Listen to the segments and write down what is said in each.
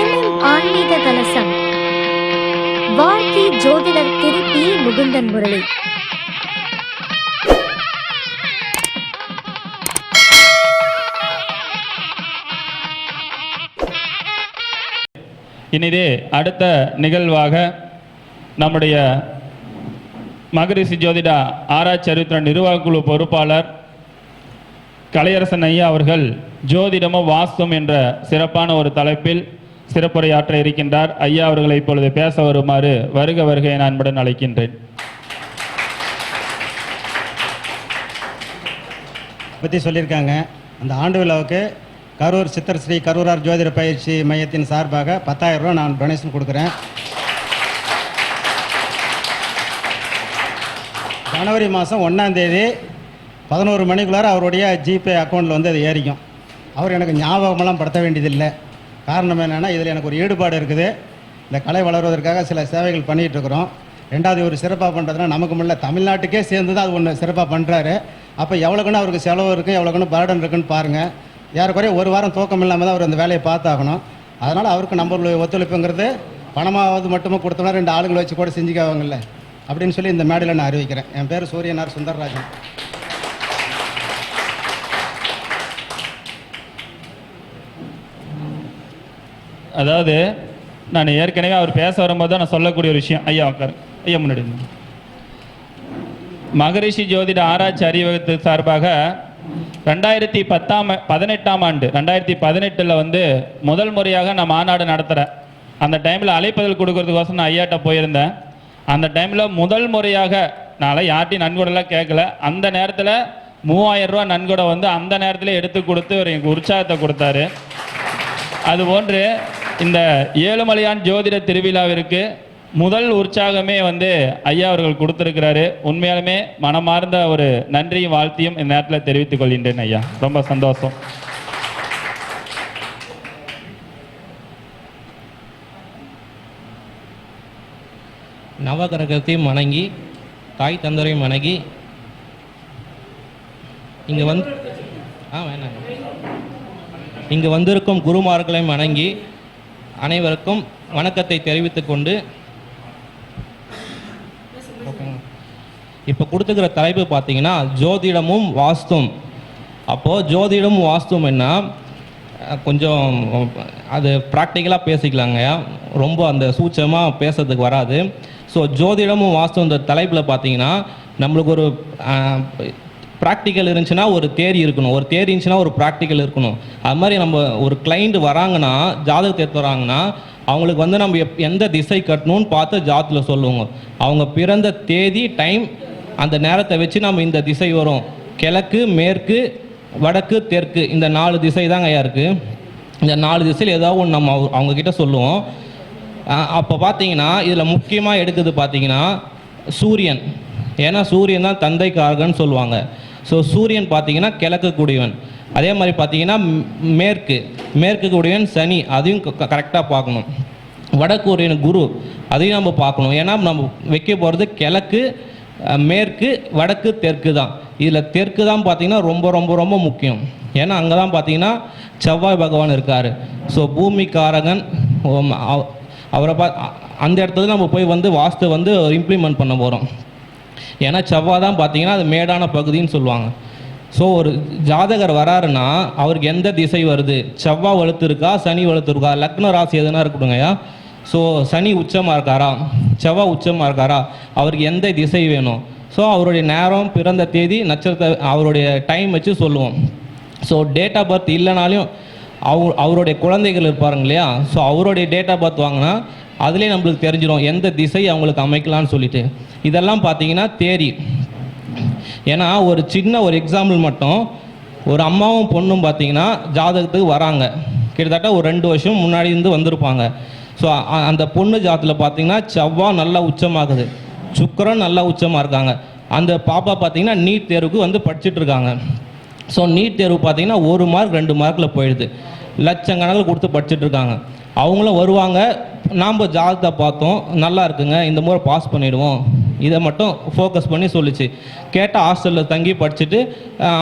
எண்ணும் ஆன்மீக கலசம். வாழ்க்கை ஜோதிடர் திருப்பி முகுந்தன் முரளி. இனிதே அடுத்த நிகழ்வாக நம்முடைய மகரிஷி ஜோதிடா ஆராய்ச்சி அறிவித்திற நிர்வாக குழு பொறுப்பாளர் கலையரசன் ஐயா அவர்கள் ஜோதிடமும் வாஸ்தும் என்ற சிறப்பான ஒரு தலைப்பில் சிறப்புரையாற்ற இருக்கின்றார். ஐயா அவர்களை இப்பொழுது பேச வருமாறு வருக வருகை நான் அன்புடன் அழைக்கின்றேன். பற்றி சொல்லியிருக்காங்க. அந்த ஆண்டு விழாவுக்கு கரூர் சித்தர் ஸ்ரீ கரூரார் ஜோதிட பயிற்சி மையத்தின் சார்பாக 10000 ரூபா நான் டொனேஷன் கொடுக்குறேன். ஜனவரி மாதம் ஒன்றாந்தேதி பதினோரு மணிக்குள்ளார அவருடைய ஜிபே அக்கௌண்ட்டில் வந்து அது ஏறிக்கும். அவர் எனக்கு ஞாபகமெல்லாம் படுத்த வேண்டியதில்லை. காரணம் என்னென்னா இதில் எனக்கு ஒரு ஈடுபாடு இருக்குது. இந்த கலை வளர்வதற்காக சில சேவைகள் பண்ணிகிட்ருக்குறோம். ரெண்டாவது ஒரு சிறப்பாக பண்ணுறதுனா நமக்கு முன்ன தமிழ்நாட்டுக்கே சேர்ந்து தான் அது ஒன்று சிறப்பாக பண்ணுறாரு அப்போ எவ்வளோக்குன்னு அவருக்கு செலவு இருக்குது எவ்வளோக்குன்னு பர்டன் இருக்குன்னு பாருங்கள் ஏறக்குறைய ஒரு வாரம் தூக்கம் இல்லாமல் தான் அவர் அந்த வேலையை பார்த்தாகணும். அதனால் அவருக்கு நம்மளுடைய ஒத்துழைப்புங்கிறது பணமாவது மட்டுமே கொடுத்தோம்னா ரெண்டு ஆளுங்களை வச்சு கூட செஞ்சுக்காவாங்கல்ல. அப்படின்னு சொல்லி இந்த மேடையில் நான் அறிவிக்கிறேன். என் பேர் சூரியனார் சுந்தரராஜன். அதாவது நான் ஏற்கனவே அவர் பேச வரும்போது தான் நான் சொல்லக்கூடிய ஒரு விஷயம். ஐயா உட்காரு ஐயா முன்னாடி மகரிஷி ஜோதிட ஆராய்ச்சி அறிவகத்து சார்பாக ரெண்டாயிரத்தி பத்தாம் பதினெட்டாம் ஆண்டு ரெண்டாயிரத்தி பதினெட்டில் வந்து முதல் முறையாக நான் மாநாடு நடத்துகிறேன் அந்த டைமில் அழைப்பதில் கொடுக்கறதுக்கோசம் நான் ஐயாட்ட போயிருந்தேன். அந்த டைமில் முதல் முறையாக நான் யார்ட்டையும் நன்கொடைலாம் கேட்கல. அந்த நேரத்தில் மூவாயிரம் ரூபா நன்கொடை வந்து அந்த நேரத்தில் எடுத்து கொடுத்து ஒரு எனக்கு உற்சாகத்தை கொடுத்தாரு. அதுபோன்று இந்த ஏழுமலையான் ஜோதிட திருவிழாவிற்கு முதல் உற்சாகமே வந்து ஐயா அவர்கள் கொடுத்துருக்கிறாரு. உண்மையாலுமே மனமார்ந்த ஒரு நன்றியும் வாழ்த்தியும் இந்த நேரத்தில் தெரிவித்துக் கொள்கின்றேன் ஐயா. ரொம்ப சந்தோஷம். நவகிரகத்தையும் வணங்கி தாய் தந்தரையும் வணங்கி இங்கே வந்து ஆ வேணாங்க. இங்கே வந்திருக்கும் குருமார்களையும் வணங்கி அனைவருக்கும் வணக்கத்தை தெரிவித்துக் கொண்டு இப்போ கொடுத்துக்கிற தலைப்பு பார்த்தீங்கன்னா ஜோதிடமும் வாஸ்தும். அப்போது ஜோதிடமும் வாஸ்தும் என்ன? கொஞ்சம் அது ப்ராக்டிக்கலாக பேசிக்கலாங்க. ரொம்ப அந்த சூட்சமாக பேசுறதுக்கு வராது. ஸோ ஜோதிடமும் வாஸ்தும் இந்த தலைப்பில் பார்த்தீங்கன்னா நம்மளுக்கு ஒரு ப்ராக்டிக்கல் இருந்துச்சுன்னா ஒரு தேரி இருக்கணும். ஒரு தேரி இருந்துச்சுன்னா ஒரு ப்ராக்டிக்கல் இருக்கணும். அது மாதிரி நம்ம ஒரு கிளைண்ட் வராங்கன்னா ஜாதகத்தை எடுத்து வராங்கன்னா அவங்களுக்கு வந்து நம்ம எப்- எந்த திசை கட்டணும்னு பார்த்து ஜாதத்தில் சொல்லுவோங்க. அவங்க பிறந்த தேதி டைம் அந்த நேரத்தை வச்சு நம்ம இந்த திசை வரும். கிழக்கு மேற்கு வடக்கு தெற்கு. இந்த நாலு திசை தாங்க ஐயா இருக்குது இந்த நாலு திசையில் ஏதாவது ஒன்று நம்ம அவங்க- அவங்க கிட்ட சொல்லுவோம் அப்போ பார்த்தீங்கன்னா இதில் முக்கியமாக எடுக்குது பார்த்தீங்கன்னா சூரியன். ஏன்னா சூரியன் தான் தந்தைக்காரகன்னு சொல்லுவாங்க. ஸோ சூரியன் பார்த்தீங்கன்னா கிழக்கு கூடியவன் அதே மாதிரி பார்த்தீங்கன்னா மேற்கு. மேற்கு கூடியவன் சனி. அதையும் கரெக்டாக பார்க்கணும். வடகொரியன் குரு. அதையும் நம்ம பார்க்கணும். ஏன்னா நம்ம வைக்க போகிறது கிழக்கு மேற்கு வடக்கு தெற்கு தான். இதில் தெற்கு தான் பார்த்தீங்கன்னா ரொம்ப ரொம்ப ரொம்ப முக்கியம். ஏன்னா அங்கே தான் பார்த்தீங்கன்னா செவ்வாய் பகவான் இருக்கார். ஸோ பூமிக்காரகன் அவ- அவரை பா அ- அந்த இடத்துல நம்ம போய் வந்து வாஸ்து வந்து இம்ப்ளிமெண்ட் பண்ண போகிறோம் ஏன்னா செவ்வாய் தான் பார்த்தீங்கன்னா அது மேடான பகுதின்னு சொல்லுவாங்க. ஸோ ஒரு ஜாதகர் வராருன்னா அவருக்கு எந்த திசை வருது? செவ்வாய் வலுத்து இருக்கா சனி வலுத்து இருக்கா லக்ன ராசி எதுனா இருக்கட்டுங்கய்யா ஸோ சனி உச்சமாக இருக்காரா? செவ்வாய் உச்சமாக இருக்காரா? அவருக்கு எந்த திசை வேணும்? ஸோ அவருடைய நேரம் பிறந்த தேதி நட்சத்திர அவருடைய டைம் வச்சு சொல்லுவோம். ஸோ டேட் ஆஃப் பர்த் இல்லைனாலும் அவர் அவருடைய குழந்தைகள் இருப்பாருங்க இல்லையா? ஸோ அவருடைய டேட் ஆஃப் பர்த் வாங்கினா அதுலேயே நம்மளுக்கு தெரிஞ்சிடும் எந்த திசை அவங்களுக்கு அமைக்கலாம்னு சொல்லிட்டு. இதெல்லாம் பார்த்தீங்கன்னா தேரி. ஏன்னா ஒரு சின்ன ஒரு எக்ஸாம்பிள் மட்டும் ஒரு அம்மாவும் பொண்ணும் பார்த்தீங்கன்னா ஜாதகத்துக்கு வராங்க. கிட்டத்தட்ட ஒரு ரெண்டு வருஷம் முன்னாடி இருந்து வந்திருப்பாங்க. ஸோ அந்த பொண்ணு ஜாதத்தில் பார்த்தீங்கன்னா செவ்வாய் நல்லா உச்சமாகுது. சுக்கரம் நல்லா உச்சமாக இருக்காங்க. அந்த பாப்பா பார்த்தீங்கன்னா நீட் தேர்வுக்கு வந்து படிச்சுட்டு இருக்காங்க. ஸோ நீட் தேர்வு பார்த்தீங்கன்னா ஒரு மார்க் ரெண்டு மார்க்கில் போயிடுது. லட்சக்கணக்கில் கொடுத்து படிச்சுட்டு இருக்காங்க. அவங்களும் வருவாங்க. நாம் ஜாதகத்தை பார்த்தோம். நல்லா இருக்குங்க. இந்த முறை பாஸ் பண்ணிவிடுவோம் இதை மட்டும் ஃபோக்கஸ் பண்ணி சொல்லுச்சு. கேட்டால் ஹாஸ்டலில் தங்கி படிச்சுட்டு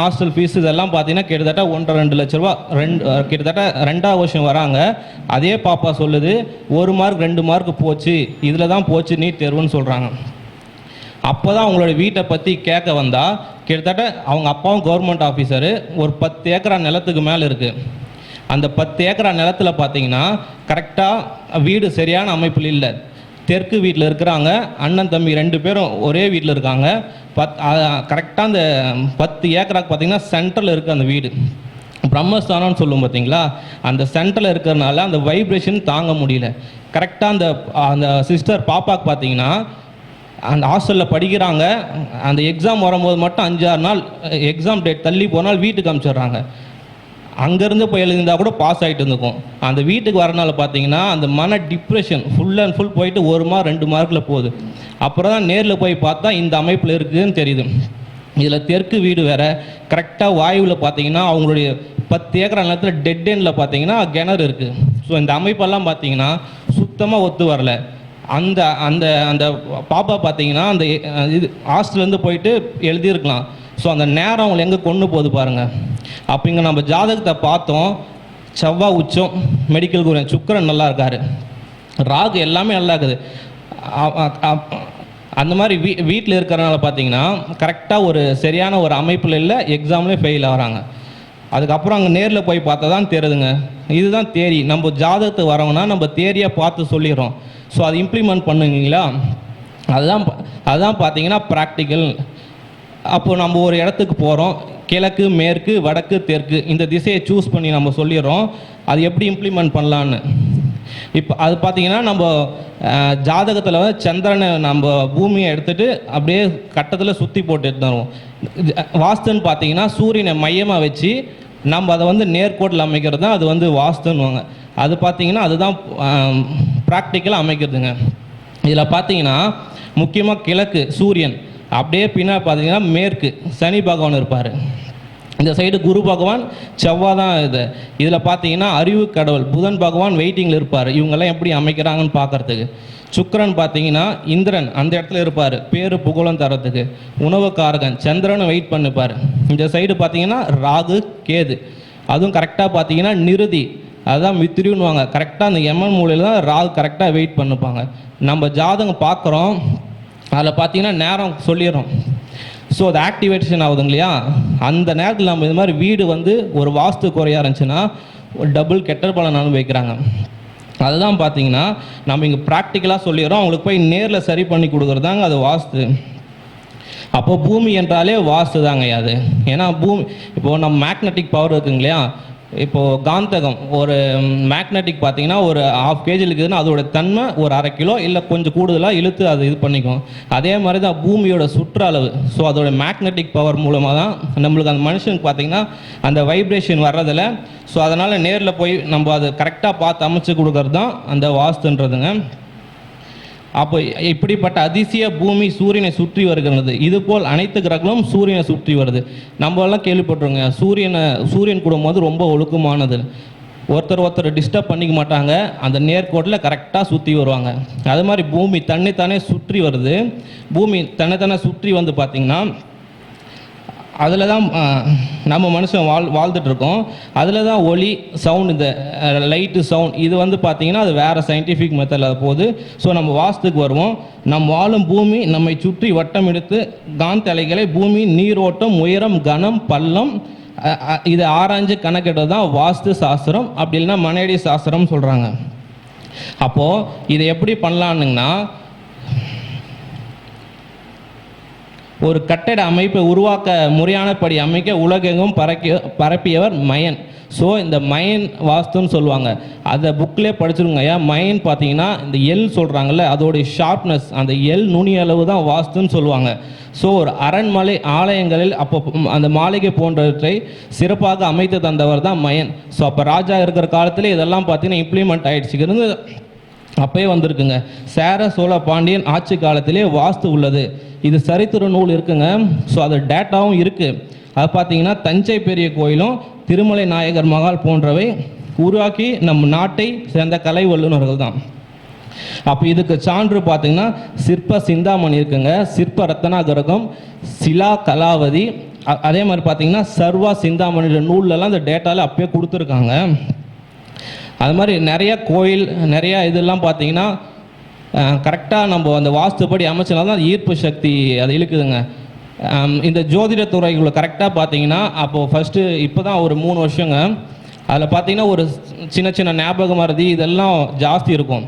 ஹாஸ்டல் ஃபீஸ் இதெல்லாம் பார்த்தீங்கன்னா கிட்டத்தட்ட ஒன்றரை ரெண்டு லட்ச ரூபா ரெண்டு கிட்டத்தட்ட ரெண்டாவது வருஷம் வராங்க. அதே பாப்பா சொல்லுது ஒரு மார்க் ரெண்டு மார்க் போச்சு இதில் தான் போச்சு நீட் தேர்வுன்னு சொல்கிறாங்க அப்போ தான் அவங்களோட வீட்டை பற்றி கேட்க வந்தால் கிட்டத்தட்ட அவங்க அப்பாவும் கவர்மெண்ட் ஆஃபீஸரு ஒரு பத்து ஏக்கரா நிலத்துக்கு மேலே இருக்குது அந்த பத்து ஏக்கரா நிலத்துல பார்த்தீங்கன்னா கரெக்டாக வீடு சரியான அமைப்பில் இல்லை. தெற்கு வீட்டில் இருக்கிறாங்க. அண்ணன் தம்பி ரெண்டு பேரும் ஒரே வீட்டில் இருக்காங்க. பத் கரெக்டாக அந்த பத்து ஏக்கராக்கு பார்த்தீங்கன்னா சென்டரில் இருக்குது அந்த வீடு. பிரம்மஸ்தானம்னு சொல்லும் பார்த்தீங்களா அந்த சென்டரில் இருக்கிறனால அந்த வைப்ரேஷன் தாங்க முடியல. கரெக்டாக அந்த அந்த சிஸ்டர் பாப்பாக்கு பார்த்தீங்கன்னா அந்த ஹாஸ்டலில் படிக்கிறாங்க. அந்த எக்ஸாம் வரும்போது மட்டும் அஞ்சாறு நாள் எக்ஸாம் டேட் தள்ளி போனால் வீட்டுக்கு அனுப்பிச்சிடுறாங்க அங்கேருந்து போய் எழுதியிருந்தால் கூட பாஸ் ஆகிட்டு இருந்துக்கும் அந்த வீட்டுக்கு வரனால பார்த்தீங்கன்னா அந்த மன டிப்ரெஷன் ஃபுல் அண்ட் ஃபுல் போயிட்டு ஒரு மார்க் ரெண்டு மார்க்கில் போகுது. அப்புறம் தான் நேரில் போய் பார்த்தா இந்த அமைப்பில் இருக்குதுன்னு தெரியுது. இதில் தெற்கு வீடு வேற. கரெக்டாக வாயுவில் பார்த்தீங்கன்னா அவங்களுடைய பத்து ஏக்கர் நிலத்தில் டெட் எண்டில் பார்த்தீங்கன்னா கிணறு இருக்குது ஸோ இந்த அமைப்பெல்லாம் பார்த்தீங்கன்னா சுத்தமாக ஒத்து வரல. அந்த அந்த அந்த பாப்பா பார்த்தீங்கன்னா அந்த இது ஹாஸ்டல்லேருந்து போயிட்டு எழுதியிருக்கலாம். ஸோ அந்த நேரம் அவங்களை எங்கே கொண்டு போகுது பாருங்கள் அப்போ இங்கே நம்ம ஜாதகத்தை பார்த்தோம். செவ்வாய் உச்சம் மெடிக்கல் குரு சுக்கரன் நல்லா இருக்காரு. ராகு எல்லாமே நல்லா இருக்குது. அந்த மாதிரி வீ வீட்டில் இருக்கிறனால பார்த்தீங்கன்னா கரெக்டாக ஒரு சரியான ஒரு அமைப்பில் இல்லை எக்ஸாம்லேயே ஃபெயில் ஆகிறாங்க. அதுக்கப்புறம் அங்கே நேரில் போய் பார்த்தா தான் தெரியுதுங்க. இதுதான் தேரி. நம்ம ஜாதகத்தை வரவங்கன்னா நம்ம தேரியாக பார்த்து சொல்லிடுறோம். ஸோ அதை இம்ப்ளிமெண்ட் பண்ணுவீங்களா? அதுதான் பா- அதுதான் பார்த்தீங்கன்னா ப்ராக்டிக்கல் அப்போ நம்ம ஒரு இடத்துக்கு போகிறோம் கிழக்கு மேற்கு வடக்கு தெற்கு. இந்த திசையை சூஸ் பண்ணி நம்ம சொல்லிடுறோம். அது எப்படி இம்ப்ளிமெண்ட் பண்ணலான்னு இப்போ அது பார்த்தீங்கன்னா நம்ம ஜாதகத்தில் வந்து சந்திரனை நம்ம பூமியை எடுத்துட்டு அப்படியே கட்டத்தில் சுற்றி போட்டு தருவோம். வாஸ்துன்னு பார்த்தீங்கன்னா சூரியனை மையமாக வச்சு நம்ம அதை வந்து நேர்கோட்டில் அமைக்கிறது தான் அது வந்து வாஸ்துன்னுவாங்க. அது பார்த்தீங்கன்னா அதுதான் ப்ராக்டிக்கலாக அமைக்கிறதுங்க. இதில் பார்த்தீங்கன்னா முக்கியமாக கிழக்கு சூரியன். அப்படியே பின்னா பார்த்தீங்கன்னா மேற்கு சனி பகவான் இருப்பார். இந்த சைடு குரு பகவான் செவ்வாய் தான் இது. இதில் பார்த்தீங்கன்னா அறிவு கடவுள் புதன் பகவான் வெயிட்டிங்கில் இருப்பார். இவங்கெல்லாம் எப்படி அமைக்கிறாங்கன்னு பார்க்கறதுக்கு. சுக்கரன் பார்த்தீங்கன்னா இந்திரன் அந்த இடத்துல இருப்பார். பேரு புகழும் தரத்துக்கு. உணவு காரகன் சந்திரன் வெயிட் பண்ணிப்பார். இந்த சைடு பார்த்தீங்கன்னா ராகு கேது. அதுவும் கரெக்டாக பார்த்தீங்கன்னா நிருதி. அதுதான் மித்திரின்னுவாங்க கரெக்டாக அந்த எம்என் மூலையில் தான் ராகு கரெக்டாக வெயிட் பண்ணிப்பாங்க. நம்ம ஜாதகம் பார்க்குறோம். அதில் பார்த்தீங்கன்னா நேரம் சொல்லிடுறோம். ஸோ அது ஆக்டிவேஷன் ஆகுதுங்க இல்லையா? அந்த நேரத்தில் நம்ம இது மாதிரி வீடு வந்து ஒரு வாஸ்து குறையா இருந்துச்சுன்னா ஒரு டபுள் கெட்ட பலன் அனுபவிக்கிறாங்க. அதுதான் பார்த்தீங்கன்னா நம்ம இங்கே ப்ராக்டிக்கலாக சொல்லிடுறோம். அவங்களுக்கு போய் நேரில் சரி பண்ணி கொடுக்குறதாங்க அது வாஸ்து. அப்போது பூமி என்றாலே வாஸ்து தாங்க அது. ஏன்னா பூமி இப்போது நம்ம மேக்னெட்டிக் பவர் இருக்குங்க இல்லையா? இப்போ காந்தகம் ஒரு மேக்னெட்டிக் பார்த்தீங்கன்னா ஒரு ஹாஃப் கேஜி இருக்குதுன்னா அதோட தன்மை ஒரு அரை கிலோ இல்லை கொஞ்சம் கூடுதலாக இழுத்து அது இது பண்ணிக்கும். அதே மாதிரி தான் பூமியோட சுற்றளவு. ஸோ அதோட மேக்னெட்டிக் பவர் மூலமாக தான் நம்மளுக்கு அந்த மனுஷனுக்கு பார்த்தீங்கன்னா அந்த வைப்ரேஷன் வர்றதில்ல. ஸோ அதனால் நேரில் போய் நம்ம அதை கரெக்டாக பார்த்து அமைச்சு கொடுக்கறது தான் அந்த வாஸ்துன்றதுங்க. அப்போ இப்படிப்பட்ட அதிசய பூமி சூரியனை சுற்றி வருகிறது. இதுபோல் அனைத்து கிரகங்களும் சூரியனை சுற்றி வருது. நம்ம எல்லாம் கேள்விப்பட்டிருங்க சூரியனை சூரியன் குடும்பம் வந்து ரொம்ப ஒழுக்கமானது. ஒருத்தர் ஒருத்தர் டிஸ்டர்ப் பண்ணிக்க மாட்டாங்க. அந்த நேர்கோட்டில் கரெக்டாக சுற்றி வருவாங்க. அது மாதிரி பூமி தன்னைத்தானே சுற்றி வருது. பூமி தன்னைத்தானே சுற்றி வந்து பார்த்திங்கன்னா அதில் தான் நம்ம மனுஷன் வாழ் வாழ்ந்துட்டுருக்கோம். அதில் தான் ஒளி சவுண்ட் இந்த லைட்டு சவுண்ட் இது வந்து பார்த்திங்கன்னா அது வேறு சயின்டிஃபிக் மெத்தடில் போகுது. ஸோ நம்ம வாஸ்துக்கு வருவோம். நம் வாழும் பூமி நம்மை சுற்றி வட்டம் எடுத்து காந்தலைகளை பூமி நீரோட்டம் உயரம் கனம் பள்ளம் இது ஆராய்ஞ்சு கணக்கிடுறது தான் வாஸ்து சாஸ்திரம். அப்படி இல்லைன்னா மனையடி சாஸ்திரம் சொல்கிறாங்க அப்போது இதை எப்படி பண்ணலான்னுங்கன்னா ஒரு கட்டட அமைப்பை உருவாக்க முறையானபடி அமைக்க உலகெங்கும் பறக்க பரப்பியவர் மயன். ஸோ இந்த மயன் வாஸ்துன்னு சொல்லுவாங்க. அதை புக்கிலே படிச்சிருங்க ஐயா. மயன் பார்த்தீங்கன்னா இந்த எல் சொல்கிறாங்கல்ல அதோடைய ஷார்ப்னஸ் அந்த எல் நுனி அளவு தான் வாஸ்துன்னு சொல்லுவாங்க. ஸோ ஒரு அரண்மலை ஆலயங்களில் அப்போ அந்த மாளிகை போன்றவற்றை சிறப்பாக அமைத்து தந்தவர் தான் மயன். ஸோ அப்போ ராஜா இருக்கிற காலத்தில் இதெல்லாம் பார்த்தீங்கன்னா இம்ப்ளிமெண்ட் ஆயிடுச்சு. இருந்து அப்பயே வந்திருக்குங்க. சேர சோழ பாண்டியன் ஆட்சி காலத்திலே வாஸ்து உள்ளது. இது சரித்திர நூல் இருக்குங்க. ஸோ அது டேட்டாவும் இருக்குது அது பார்த்தீங்கன்னா தஞ்சை பெரிய கோயிலும் திருமலை நாயகர் மகால் போன்றவை உருவாக்கி நம் நாட்டை சேர்ந்த கலை வல்லுநர்கள் தான். அப்போ இதுக்கு சான்று பார்த்தீங்கன்னா சிற்ப சிந்தாமணி இருக்குங்க. சிற்ப ரத்தனாகரகம் சிலா கலாவதி அதே மாதிரி பார்த்தீங்கன்னா சர்வா சிந்தாமணி நூல்லலாம் இந்த டேட்டாவில் அப்பயே கொடுத்துருக்காங்க. அது மாதிரி நிறைய கோயில் நிறைய இதெல்லாம் பார்த்தீங்கன்னா கரெக்டாக நம்ம அந்த வாஸ்துப்படி அமைச்சனா தான் ஈர்ப்பு சக்தி அது இழுக்குதுங்க. இந்த ஜோதிட துறைகளை கரெக்டாக பார்த்தீங்கன்னா அப்போது ஃபஸ்ட்டு இப்போ தான் ஒரு மூணு வருஷங்க. அதில் பார்த்தீங்கன்னா ஒரு சின்ன சின்ன ஞாபக மருதி இதெல்லாம் ஜாஸ்தி இருக்கும்.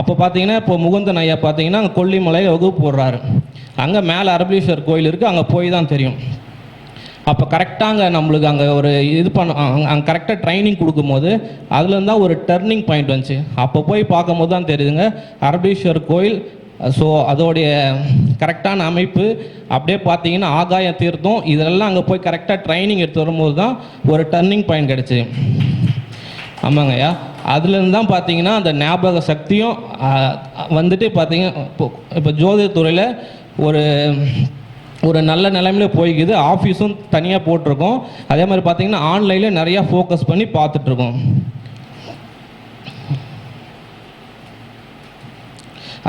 அப்போ பார்த்தீங்கன்னா இப்போ முகுந்தன் ஐயா பார்த்தீங்கன்னா அங்கே கொல்லிமலையில் வகுப்பு போடுறாரு. அங்கே மேலே அரபீஸ்வர் கோயில் இருக்குது அங்கே போய் தான் தெரியும். அப்போ கரெக்டாக அங்கே நம்மளுக்கு அங்கே ஒரு இது பண்ண அங்கே கரெக்டாக ட்ரைனிங் கொடுக்கும்போது அதுலேருந்து தான் ஒரு டர்னிங் பாயிண்ட் வந்துச்சு. அப்போ போய் பார்க்கும்போது தான் தெரியுதுங்க அரபீஸ்வர் கோயில் ஸோ அதோடைய கரெக்டான அமைப்பு அப்படியே பார்த்தீங்கன்னா ஆகாய தீர்த்தம் இதெல்லாம் அங்கே போய் கரெக்டாக ட்ரைனிங் எடுத்து வரும்போது தான் ஒரு டர்னிங் பாயிண்ட் கிடச்சி. ஆமாங்க ஐயா. அதுலேருந்து தான் பார்த்தீங்கன்னா அந்த ஞாபக சக்தியும் வந்துட்டு பார்த்தீங்க இப்போ இப்போ ஜோதிடத்துறையில் ஒரு ஒரு நல்ல நிலைமையில போய்க்குது. ஆஃபீஸும் தனியாக போட்டிருக்கோம். அதே மாதிரி பார்த்தீங்கன்னா ஆன்லைனில் நிறையா ஃபோக்கஸ் பண்ணி பார்த்துட்ருக்கோம்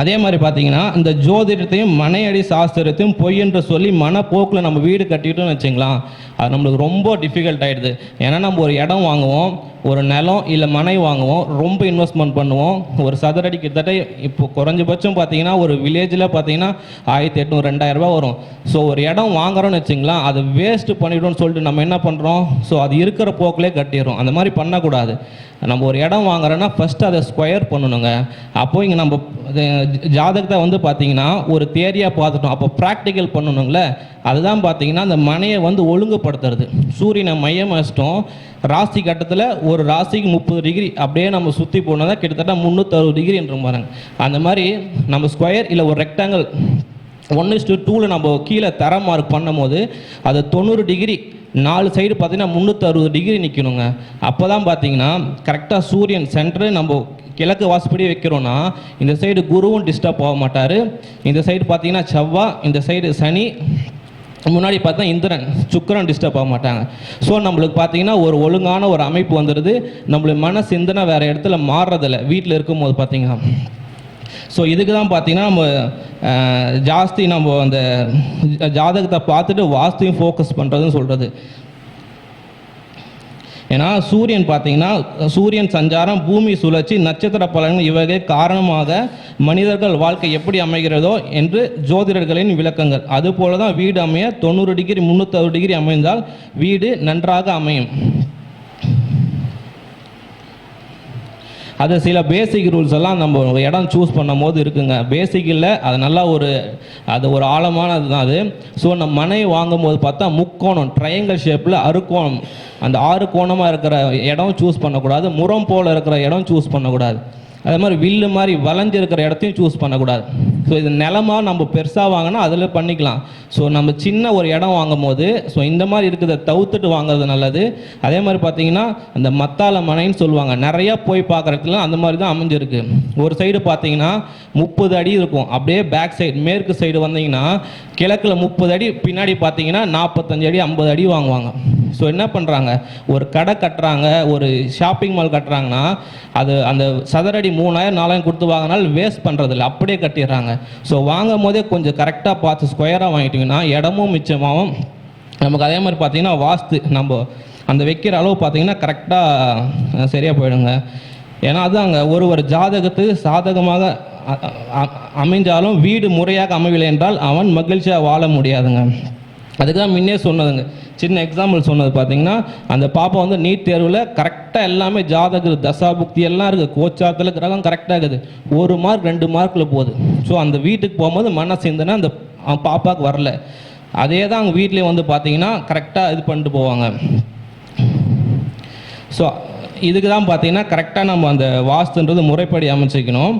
அதே மாதிரி பார்த்தீங்கன்னா இந்த ஜோதிடத்தையும் மனையடி சாஸ்திரத்தையும் பொய் என்று சொல்லி மனப்போக்கில் நம்ம வீடு கட்டிட்டோம்னு வச்சுங்களா அது நம்மளுக்கு ரொம்ப டிஃபிகல்ட் ஆகிடுது ஏன்னா நம்ம ஒரு இடம் வாங்குவோம் ஒரு நிலம் இல்லை மனை வாங்குவோம் ரொம்ப இன்வெஸ்ட்மெண்ட் பண்ணுவோம் ஒரு சதுரடி கிட்டத்தட்ட இப்போ குறைஞ்சபட்சம் பார்த்தீங்கன்னா ஒரு வில்லேஜில் பார்த்தீங்கன்னா ஆயிரத்தி எட்நூறு ரெண்டாயிரம் ரூபாய் வரும். ஸோ ஒரு இடம் வாங்குறோம்னு வச்சுங்களா அதை வேஸ்ட் பண்ணிவிடும்னு சொல்லிட்டு நம்ம என்ன பண்ணுறோம் ஸோ அது இருக்கிற போக்கிலே கட்டிடுறோம். அந்த மாதிரி பண்ணக்கூடாது. நம்ம ஒரு இடம் வாங்குறோன்னா ஃபஸ்ட்டு அதை ஸ்கொயர் பண்ணணுங்க. அப்போ இங்கே நம்ம ஜாதகத்தை வந்து பார்த்தீங்கன்னா ஒரு தேரியாக பார்த்துட்டோம். அப்போ ப்ராக்டிக்கல் பண்ணணுங்களே அதுதான் பார்த்தீங்கன்னா அந்த மனையை வந்து ஒழுங்குபடுத்துறது. சூரியனை மையம் வச்சிட்டோம். ராசி கட்டத்தில் ஒரு ராசிக்கு முப்பது டிகிரி அப்படியே நம்ம சுற்றி போனால் கிட்டத்தட்ட முந்நூற்றறுபது டிகிரி என்று பாருங்க. அந்த மாதிரி நம்ம ஸ்கொயர் இல்லை ஒரு ரெக்டாங்கிள் ஒன் இஸ் டூ டூவில் நம்ம கீழே தர மார்க் பண்ணும்போது அது தொண்ணூறு டிகிரி நாலு சைடு பார்த்தீங்கன்னா முந்நூற்றறுபது டிகிரி நிற்கணுங்க அப்போ தான் பார்த்தீங்கன்னா கரெக்டாக சூரியன் சென்டரு நம்ம கிழக்கு வாசப்படி வைக்கிறோன்னா இந்த சைடு குருவும் டிஸ்டர்ப் ஆக மாட்டார். இந்த சைடு பார்த்தீங்கன்னா செவ்வாய் இந்த சைடு சனி முன்னாடி பார்த்தா இந்திரன் சுக்கரன் டிஸ்டர்ப் ஆக மாட்டாங்க. ஸோ நம்மளுக்கு பார்த்தீங்கன்னா ஒரு ஒழுங்கான ஒரு அமைப்பு வந்துடுது. நம்மளுக்கு மன சிந்தனை வேறு இடத்துல மாறுறதில்ல. வீட்டில் இருக்கும்போது பார்த்தீங்கன்னா. ஸோ இதுக்கு தான் பார்த்தீங்கன்னா நம்ம ஜாஸ்தி நம்ம அந்த ஜாதகத்தை பார்த்துட்டு வாஸ்துவையும் ஃபோக்கஸ் பண்ணுறதுன்னு சொல்கிறது ஏன்னா சூரியன் பார்த்தீங்கன்னா சூரியன் சஞ்சாரம் பூமி சுழற்சி நட்சத்திர பலன்கள் இவைகள் காரணமாக மனிதர்கள் வாழ்க்கை எப்படி அமைகிறதோ என்று ஜோதிடர்களின் விளக்கங்கள். அதுபோல தான் வீடு அமைய தொண்ணூறு டிகிரி முந்நூற்றறு டிகிரி அமைந்தால் வீடு நன்றாக அமையும். அது சில பேசிக் ரூல்ஸ் எல்லாம் நம்ம இடம் சூஸ் பண்ணும் போது இருக்குங்க. பேசிக் இல்லை அது நல்லா ஒரு அது ஒரு ஆழமானது தான் அது. ஸோ நம்ம மனை வாங்கும்போது பார்த்தா முக்கோணம் ட்ரையங்கல் ஷேப்பில் அறுக்கோணம் அந்த ஆறு கோணமாக இருக்கிற இடம் சூஸ் பண்ணக்கூடாது. முறம் போல் இருக்கிற இடம் சூஸ் பண்ணக்கூடாது. அதே மாதிரி வில்லு மாதிரி வளைஞ்சிருக்கிற இடத்தையும் சூஸ் பண்ணக்கூடாது. ஸோ இது நிலமா நம்ம பெருசாக வாங்கினா அதில் பண்ணிக்கலாம். ஸோ நம்ம சின்ன ஒரு இடம் வாங்கும் போது ஸோ இந்த மாதிரி இருக்கிறத தவிர்த்துட்டு வாங்குறது நல்லது. அதே மாதிரி பார்த்தீங்கன்னா அந்த மத்தால மனைன்னு சொல்லுவாங்க. நிறையா போய் பார்க்குறதுல அந்த மாதிரி தான் அமைஞ்சிருக்கு. ஒரு சைடு பார்த்தீங்கன்னா முப்பது அடி இருக்கும். அப்படியே பேக் சைடு மேற்கு சைடு வந்தீங்கன்னா கிழக்கில் முப்பது அடி பின்னாடி பார்த்தீங்கன்னா நாற்பத்தஞ்சு அடி ஐம்பது அடி வாங்குவாங்க. ஸோ என்ன பண்ணுறாங்க ஒரு கடை கட்டுறாங்க ஒரு ஷாப்பிங் மால் கட்டுறாங்கன்னா அது அந்த சதுரடி மூணாயிரம் நாலாயிரம் கொடுத்து வாங்கினாலும் வேஸ்ட் பண்ணுறதில்ல அப்படியே கட்டிடுறாங்க. ஸோ வாங்கும் போதே கொஞ்சம் கரெக்டாக பார்த்து ஸ்கொயராக வாங்கிட்டீங்கன்னா இடமும் மிச்சமாகவும் நமக்கு அதே மாதிரி பார்த்தீங்கன்னா வாஸ்து நம்ம அந்த வைக்கிற அளவு பார்த்தீங்கன்னா கரெக்டாக சரியாக போயிடுங்க. ஏன்னா அதுதாங்க ஒரு ஒரு ஜாதகத்துக்கு சாதகமாக அமைஞ்சாலும் வீடு முறையாக அமையவில்லை என்றால் அவன் மகிழ்ச்சியாக வாழ முடியாதுங்க. அதுக்கு தான் முன்னே சொன்னதுங்க. சின்ன எக்ஸாம்பிள் சொன்னது பார்த்தீங்கன்னா அந்த பாப்பா வந்து நீட் தேர்வில் கரெக்டாக எல்லாமே ஜாதகர் தசாபுக்தி எல்லாம் இருக்குது கோச்சாரத்தில் கிரகம் கரெக்டாக இருக்குது. ஒரு மார்க் ரெண்டு மார்க்கில் போகுது. ஸோ அந்த வீட்டுக்கு போகும்போது மன சிந்தனை அந்த பாப்பாவுக்கு வரல. அதே தான் அவங்க வீட்லேயே வந்து பார்த்தீங்கன்னா கரெக்டாக இது பண்ணிட்டு போவாங்க. ஸோ இதுக்கு தான் பார்த்தீங்கன்னா கரெக்டாக நம்ம அந்த வாஸ்துன்றது முறைப்படி அமைச்சிக்கணும்.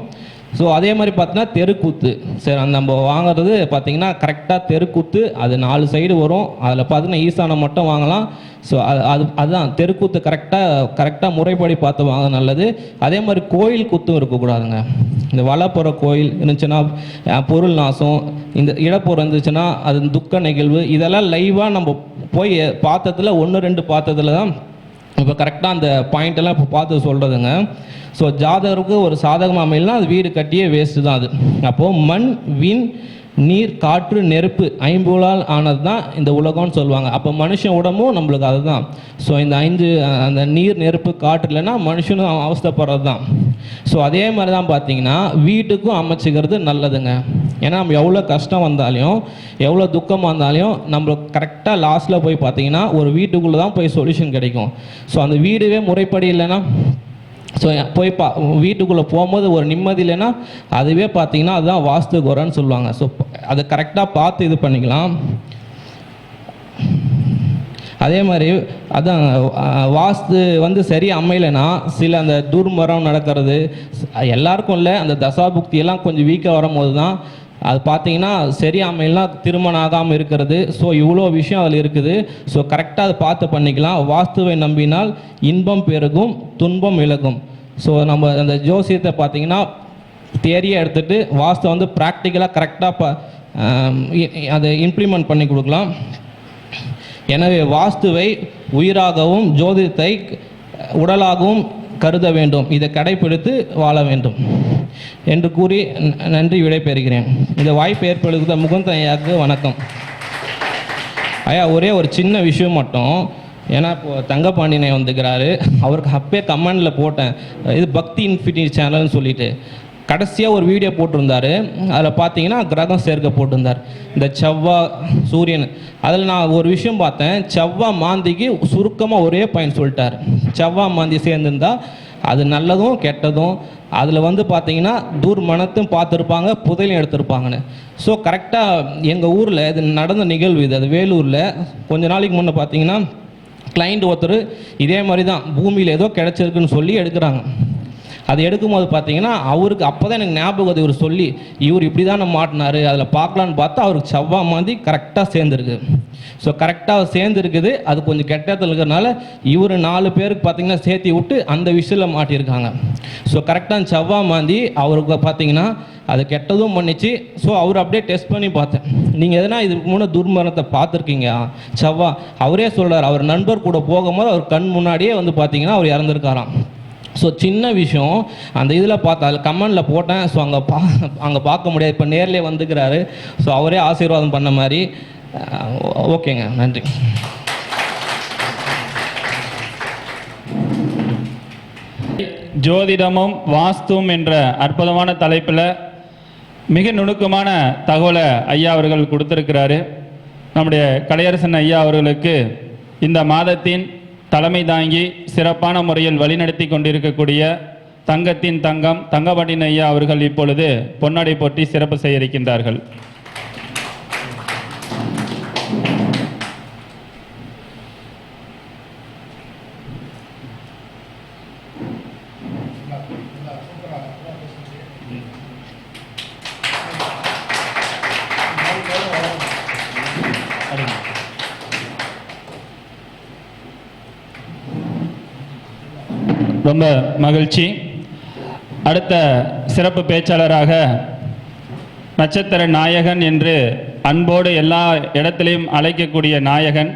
ஸோ அதே மாதிரி பார்த்தீங்கன்னா தெருக்கூத்து. சரி அந்த நம்ம வாங்குறது பார்த்தீங்கன்னா கரெக்டாக தெருக்கூத்து. அது நாலு சைடு வரும். அதில் பார்த்தீங்கன்னா ஈசானம் மட்டும் வாங்கலாம். ஸோ அது அது அதுதான். தெருக்கூத்து கரெக்டாக கரெக்டாக முறைப்படி பார்த்து வாங்க நல்லது. அதே மாதிரி கோயில் குத்தும் இருக்கக்கூடாதுங்க. இந்த வளப்புற கோயில் இருந்துச்சுன்னா பொருள் நாசம். இந்த இடப்புறம் இருந்துச்சுன்னா அது துக்க நிகழ்வு. இதெல்லாம் லைவாக நம்ம போய் பார்த்ததுல ஒன்று ரெண்டு பார்த்ததுல தான் இப்போ கரெக்டாக அந்த பாயிண்ட் எல்லாம் இப்போ பார்த்து சொல்கிறதுங்க ஸோ ஜாதகருக்கு ஒரு சாதகமாக அமையலாம் அது வீடு கட்டியே வேஸ்ட்டு தான் அது. அப்போது மண் விண் நீர் காற்று நெருப்பு ஐம்பூலால் ஆனது தான் இந்த உலகம்னு சொல்லுவாங்க. அப்போ மனுஷன் உடம்பும் நம்மளுக்கு அதுதான். ஸோ இந்த ஐந்து அந்த நீர் நெருப்பு காற்று இல்லைன்னா மனுஷனும் அவன் அவஸ்தைப்படுறது தான் ஸோ அதே மாதிரி தான் பார்த்தீங்கன்னா வீட்டுக்கும் அமைச்சிக்கிறது நல்லதுங்க. ஏன்னா நம்ம எவ்வளோ கஷ்டம் வந்தாலையும் எவ்வளோ துக்கம் வந்தாலும் நம்மளுக்கு கரெக்டாக லாஸ்ட்டில் போய் பார்த்தீங்கன்னா ஒரு வீட்டுக்குள்ளே தான் போய் சொல்யூஷன் கிடைக்கும். ஸோ அந்த வீடுவே முறைப்படி இல்லைன்னா ஸோ போய் பா வீட்டுக்குள்ளே போகும்போது ஒரு நிம்மதி இல்லைன்னா அதுவே பார்த்தீங்கன்னா அதுதான் வாஸ்து குறைன்னு சொல்லுவாங்க. ஸோ அதை கரெக்டாக பார்த்து இது பண்ணிக்கலாம். அதே மாதிரி அதான் வாஸ்து வந்து சரி அமையலைன்னா சில அந்த தூர்மரம் நடக்கிறது எல்லாருக்கும் இல்லை அந்த தசாபுக்தி எல்லாம் கொஞ்சம் வீக்காக வரும்போது தான் அது பார்த்தீங்கன்னா சரி திருமணம் ஆகாமல் இருக்கிறது. ஸோ இவ்வளோ விஷயம் அதில் இருக்குது. ஸோ கரெக்டாக அதை பார்த்து பண்ணிக்கலாம். வாஸ்துவை நம்பினால் இன்பம் பெருகும் துன்பம் விலகும். ஸோ நம்ம அந்த ஜோசியத்தை பார்த்தீங்கன்னா தியரியை எடுத்துகிட்டு வாஸ்து வந்து ப்ராக்டிக்கலாக கரெக்டாக ப அதை இம்ப்ளிமெண்ட் பண்ணி கொடுக்கலாம். எனவே வாஸ்துவை உயிராகவும் ஜோதிடத்தை உடலாகவும் கருத வேண்டும். இதை கடைப்பிடித்து வாழ வேண்டும். என்று கூறி ந- நன்றி விடைபெறுகிறேன். இந்த வாய்ப்பு ஏற்படுத்த முகுந்தன் ஐயாவுக்கு வணக்கம். ஐயா ஒரே ஒரு சின்ன விஷயம் மட்டும். ஏன்னா இப்போ தங்கப்பாண்டியனை வந்துக்கிறாரு. அவருக்கு அப்பே கமெண்டில் போட்டேன். இது பக்தி இன்ஃபினி சேனல்னு சொல்லிட்டு. கடைசியாக ஒரு வீடியோ போட்டிருந்தாரு. அதில் பார்த்தீங்கன்னா கிரகம் சேர்க்க போட்டிருந்தார். இந்த செவ்வாய் சூரியன். அதில் நான் ஒரு விஷயம் பார்த்தேன். செவ்வா மாந்திக்கு சுருக்கமாக ஒரே பயன் சொல்லிட்டார். செவ்வாய் மாந்தி சேர்ந்துருந்தா அது நல்லதும் கெட்டதும் அதில் வந்து பார்த்தீங்கன்னா தூர் மனத்தும் பார்த்துருப்பாங்க புதையிலும் எடுத்திருப்பாங்கன்னு. ஸோ கரெக்டாக எங்கள் ஊரில் இது நடந்த நிகழ்வு இது அது வேலூரில். கொஞ்ச நாளைக்கு முன்னே பார்த்தீங்கன்னா கிளைண்ட் ஒருத்தர் இதே மாதிரி தான் பூமியில் ஏதோ கிடச்சிருக்குன்னு சொல்லி எடுக்கிறாங்க. அது எடுக்கும்போது பார்த்தீங்கன்னா அவருக்கு அப்போ தான் எனக்கு ஞாபகம் இவர் சொல்லி இவர் இப்படி தான் மாட்டினாரு அதில் பார்க்கலான்னு பார்த்தா அவருக்கு செவ்வாய் மாதிரி கரெக்டாக சேர்ந்துருக்கு. ஸோ கரெக்டாக சேர்ந்துருக்குது அது கொஞ்சம் கெட்டத்தில் இருக்கிறனால இவர் நாலு பேருக்கு பார்த்தீங்கன்னா சேர்த்தி விட்டு அந்த விஷயத்தில் மாட்டியிருக்காங்க. ஸோ கரெக்டாக செவ்வாய் மாந்தி அவருக்கு பார்த்தீங்கன்னா அது கெட்டதும் பண்ணிச்சு. ஸோ அவர் அப்படியே டெஸ்ட் பண்ணி பார்த்தேன். நீங்கள் எதனா இதுக்கு முன்னே துர்மரணத்தை பார்த்துருக்கீங்க? செவ்வா அவரே சொல்கிறார் அவர் நண்பர் கூட போகும்போது அவர் கண் முன்னாடியே வந்து பார்த்தீங்கன்னா அவர் இறந்துருக்காராம். ஸோ சின்ன விஷயம் அந்த இதில் பார்த்தா அதில் கமெண்டில் போட்டேன். ஸோ அங்கே பா அங்கே பார்க்க முடியாது. இப்போ நேர்லேயே வந்துக்கிறாரு. ஸோ அவரே ஆசீர்வாதம் பண்ண மாதிரி. ஓகேங்க. நன்றி. ஜோதிடமும் வாஸ்துவும் என்ற அற்புதமான தலைப்பில் மிக நுணுக்கமான தகவலை ஐயா அவர்கள் கொடுத்துருக்கிறாரு. நம்முடைய கலையரசன் ஐயா அவர்களுக்கு இந்த மாதத்தின் தலைமை தாங்கி சிறப்பான முறையில் வழிநடத்தி கொண்டிருக்கக்கூடிய தங்கத்தின் தங்கம் தங்கபாண்டியன் ஐயா அவர்கள் இப்பொழுது பொன்னாடை போட்டி சிறப்பு செய்ய இருக்கின்றார்கள். ரொம்ப மகிழ்ச்சி. அடுத்த சிறப்பு பேச்சாளராக நட்சத்திர நாயகன் என்று அன்போடு எல்லா இடத்திலையும் அழைக்கக்கூடிய நாயகன்